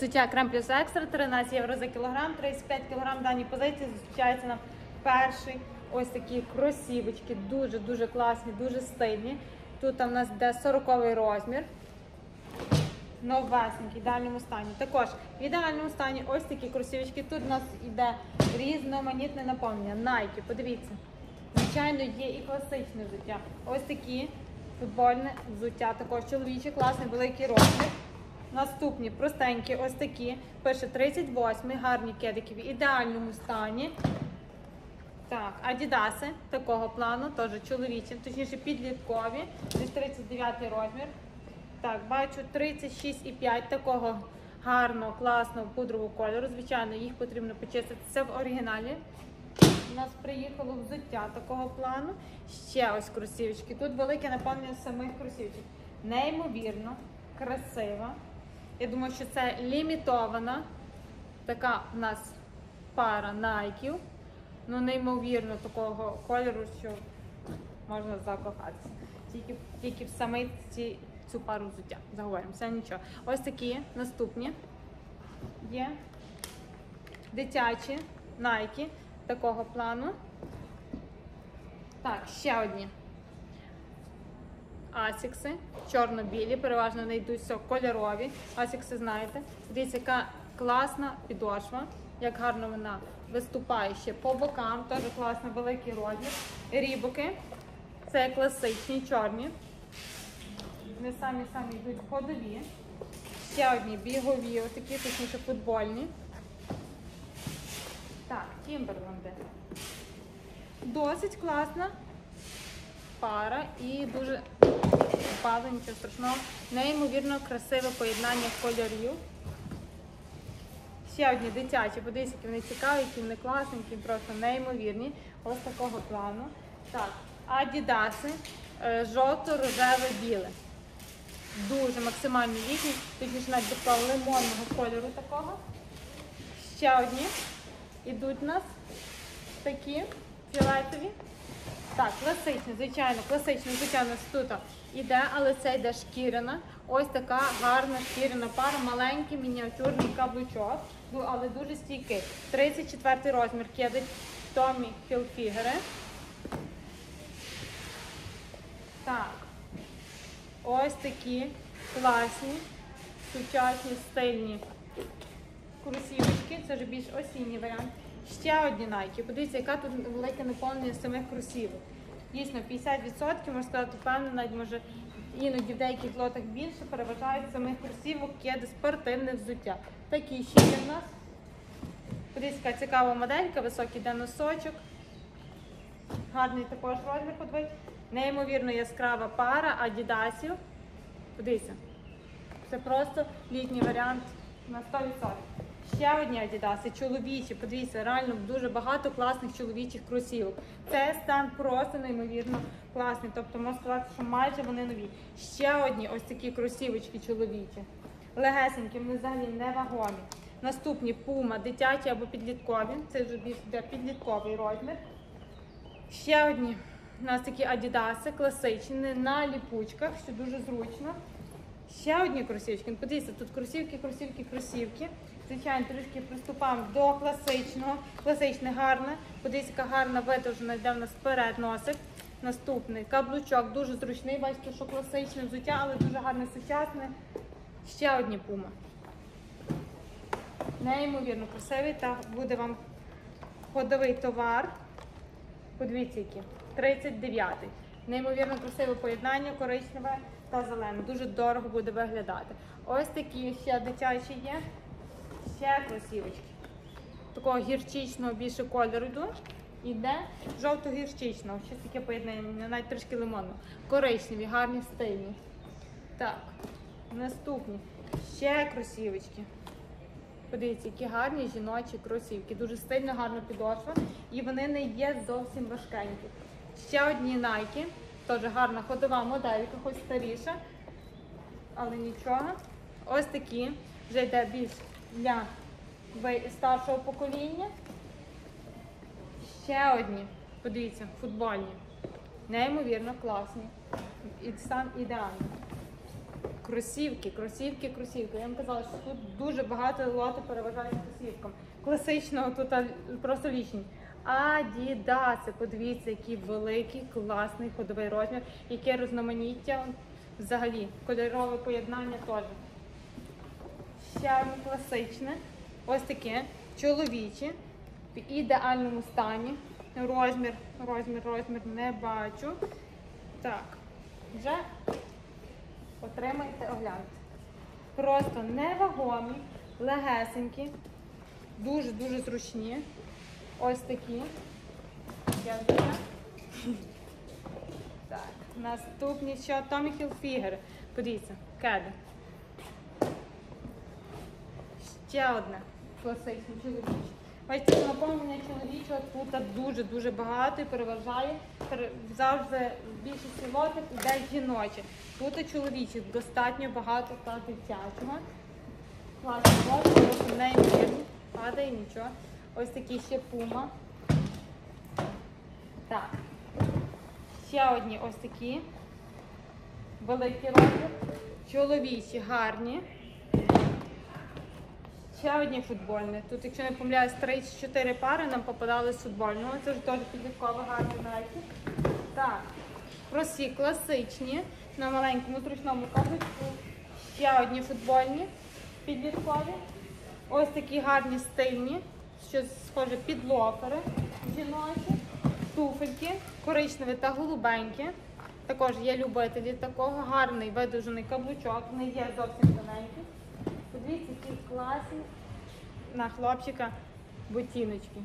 Суття крем плюс екстра 13 євро за кілограм, 35 кілограм в даній позиції зустрічається нам перший ось такі кросівочки, дуже-дуже класні, дуже стильні. Тут у нас йде 40 розмір. Новесенький, в ідеальному стані. Також в ідеальному стані ось такі кросівочки. Тут у нас йде різноманітне наповнення. Nike, подивіться. Звичайно, є і класичне взуття. Ось такі футбольне взуття, також чоловічі, класний, великий розмір. Наступні простенькі, ось такі. Пише 38, гарні кедики в ідеальному стані. Так, адідаси такого плану, теж чоловічі, точніше підліткові, десь 39 розмір. Так, бачу 36,5 такого гарного, класного пудрового кольору. Звичайно, їх потрібно почистити. Це в оригіналі. У нас приїхало взуття такого плану. Ще ось кросівочки. Тут велике наповнення самих кросівочок. Неймовірно, красива. Я думаю, що це лімітована така в нас пара найків. Ну, неймовірно такого кольору, що можна закохатися. Тільки, тільки в саме ці, цю пару взуття. Заговоримося, нічого. Ось такі наступні є дитячі найки такого плану. Так, ще одні. Асікси, чорно-білі, переважно не йдуть кольорові. Асікси знаєте. Дивіться, яка класна підошва, як гарно вона виступає ще по бокам, теж класно великий розмір. Рібоки. Це класичні чорні. Вони самі самі йдуть ходові. Ще одні бігові, отакі, точніше футбольні. Так, Тімберленди. Досить класна пара і дуже впали, нічого страшного. Неймовірно красиве поєднання кольорів. Ще одні дитячі, подивіться, які вони цікаві, які вони класненькі, просто неймовірні. Ось такого плану. Так, адідаси, е, жовто-рожеве біле. Дуже максимально їхні, точніше навіть такого лимонного кольору такого. Ще одні ідуть у нас такі фіолетові. Так, класичний, звичайно, класичний, звичайно, тут іде, але це йде шкіряна. Ось така гарна шкіряна пара, маленький мініатюрний каблучок, ну, але дуже стійкий. 34 розмір кедить Томі Хілфігери. Так. Ось такі класні, сучасні, стильні кросівочки. Це вже більш осінній варіант. Ще одні Nike. Подивіться, яка тут велике наповнення самих кросівок. Дійсно, 50%, можна сказати, впевнено, навіть може іноді в деяких лотах більше переважають самих кросівок, кеди, спортивне взуття. Такі ще є в нас. Подивіться, цікава моделька, високий де носочок. Гарний також розмір подивись. Неймовірно яскрава пара адідасів. Подивіться. Це просто літній варіант на 100%. Ще одні адідаси, чоловічі. Подивіться, реально дуже багато класних чоловічих кросівок. Це стан просто неймовірно класний. Тобто можна сказати, що майже вони нові. Ще одні ось такі кросівочки чоловічі. Легесенькі, вони взагалі не вагомі. Наступні пума, дитячі або підліткові. Це вже більш підлітковий розмір. Ще одні у нас такі адідаси, класичні, на ліпучках, що дуже зручно. Ще одні кросівки. Ну, Подивіться, тут кросівки, кросівки, кросівки. Звичайно, трішки приступаємо до класичного. Класичне гарне. Подивіться, яка гарна видовжена, йде в нас вперед носик. Наступний каблучок, дуже зручний. Бачите, що класичне взуття, але дуже гарне сучасне. Ще одні пума. Неймовірно красивий та буде вам ходовий товар. Подивіться, які. 39-й. Неймовірно красиве поєднання, коричневе та зелене. Дуже дорого буде виглядати. Ось такі ще дитячі є. Ще кросівочки. Такого гірчичного більше кольору йдуть. Іде жовто-гірчичного. Щось таке поєднання, навіть трішки лимонного. Коричневі, гарні, стильні. Так, наступні. Ще кросівочки. Подивіться, які гарні жіночі кросівки. Дуже стильно, гарна підошва. І вони не є зовсім важкенькі. Ще одні Nike. Теж гарна ходова моделька, хоч старіша. Але нічого. Ось такі. Вже йде більш для старшого покоління. Ще одні. Подивіться, футбольні. Неймовірно класні. І стан ідеальний. кросівки, кросівки, кросівки. Я вам казала, що тут дуже багато лоти переважають кросівкам. Класично тут просто лічні. Адідаси, подивіться, який великий, класний ходовий розмір, яке різноманіття взагалі, кольорове поєднання теж. Ще класичне. Ось таке чоловіче в ідеальному стані. Розмір, розмір, розмір не бачу. Так, вже отримайте огляньте. Просто невагомі, легесенькі, дуже-дуже зручні. Ось такі. Так, наступні ще Tommy Hilfiger. Подивіться, кеди. Ще одне класичне чоловіче. Бачите, що наповнення чоловічого тут дуже-дуже багато і переважає. Завжди в більшості лотів іде жіноче. Тут чоловічих достатньо багато та дитячого. Класний лот, просто неймовірний. Падає нічого. Ось такі ще пума. Так. Ще одні ось такі. Великі розмір. Чоловічі гарні. Ще одні футбольні. Тут, якщо не помиляюсь, 3-4 пари нам попадали з футбольного. Це ж теж підлітково гарні речі. Так, кросі класичні на маленькому зручному каблучку. Ще одні футбольні підліткові. Ось такі гарні стильні, що схоже під лофери жіночі, туфельки, коричневі та голубенькі. Також є любителі такого, гарний видовжений каблучок, не є зовсім тоненький. Подивіться, які класні на хлопчика ботиночки.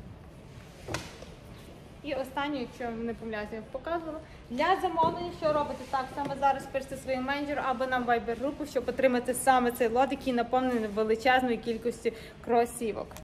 І останню, якщо не помиляюся, я показувала. Для замовлення, що робите так, саме зараз пишете своїм менеджеру або нам вайбер групу, щоб отримати саме цей лот, який наповнений величезною кількістю кросівок.